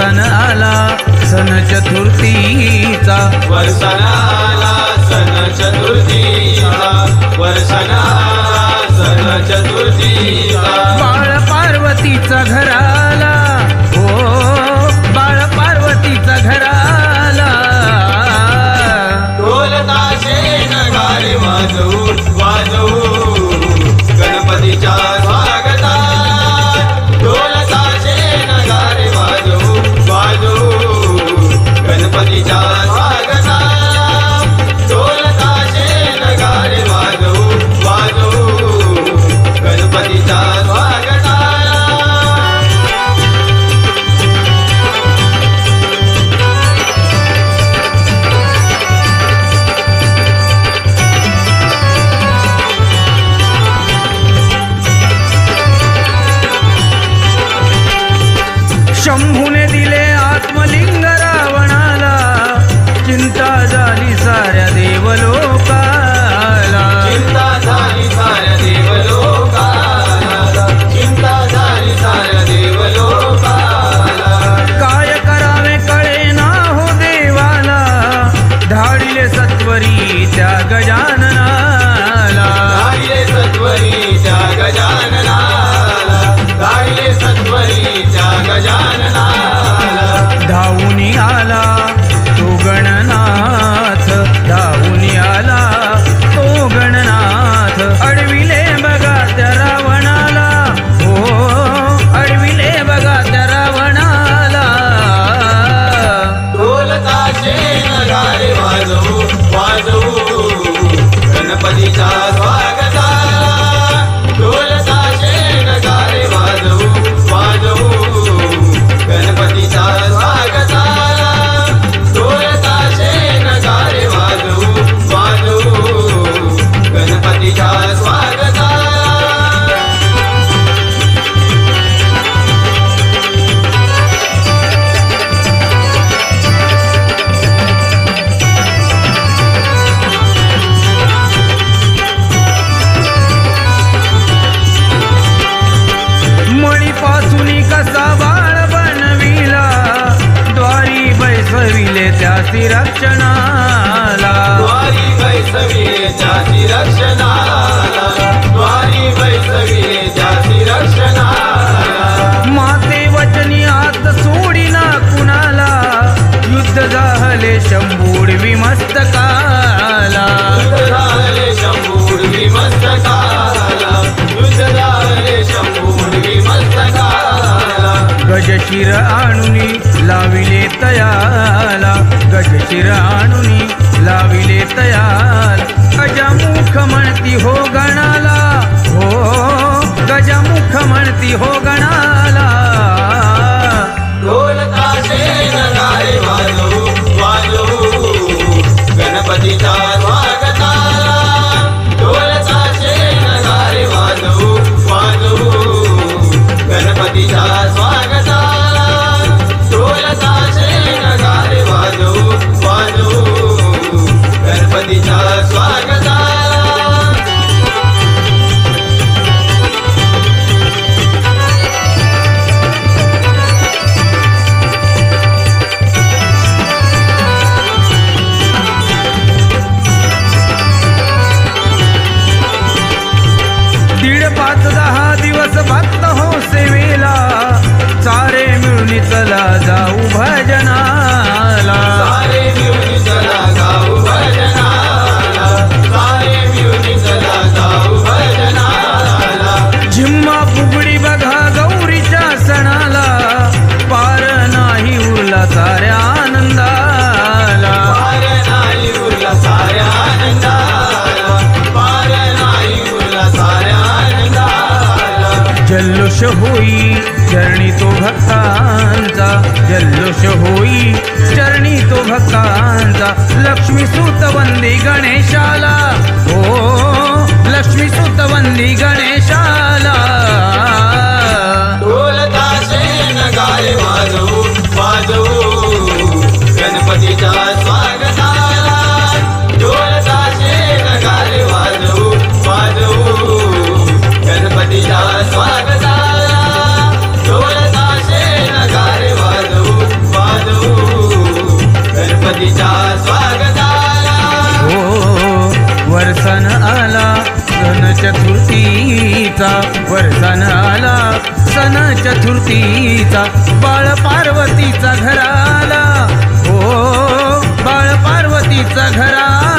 सण आला सण चतुर्थीचा. सन आला सन चतुर्थी सत्वरी त्या गजाननाला गायले सत्वरी त्या गजाननाला गायले सत्वरी त्या गजाननाला धावूनी आला बैसविले त्याची रक्षणाला. द्वारी बैसविले जाती रक्षणाला. द्वारी बैसविले जाती रक्षणाला. माते वचनी आत सोडिना कुणाला. युद्ध झाले शंभूड विमस्तकाला. युद्ध झाले शंभूर विमस्तकाला. युद्ध झाले शंभूर विमस्तकाला. गजशिर आणुनी लाविले तयाला गजशिर आणुनी लाविले तयाल गजमुख म्हणती हो गणाला. हो गजमुख म्हणती हो गणाला. ढोल ताशे नगारे वाजवू वाजवू. जल्लोष होई चरणी तो भक्तांचा जल्लोष होई चरणी तो भक्तांचा. लक्ष्मी सुत वंदी गणेशाला हो लक्ष्मी सुत वंदी गणेशाला. तिच्या स्वागताला. हो वर्षान आला सन चतुर्थीचा वर्षान आला सन चतुर्थीचा बाळ पार्वतीचा घराला. हो बाळ पार्वतीचा घरा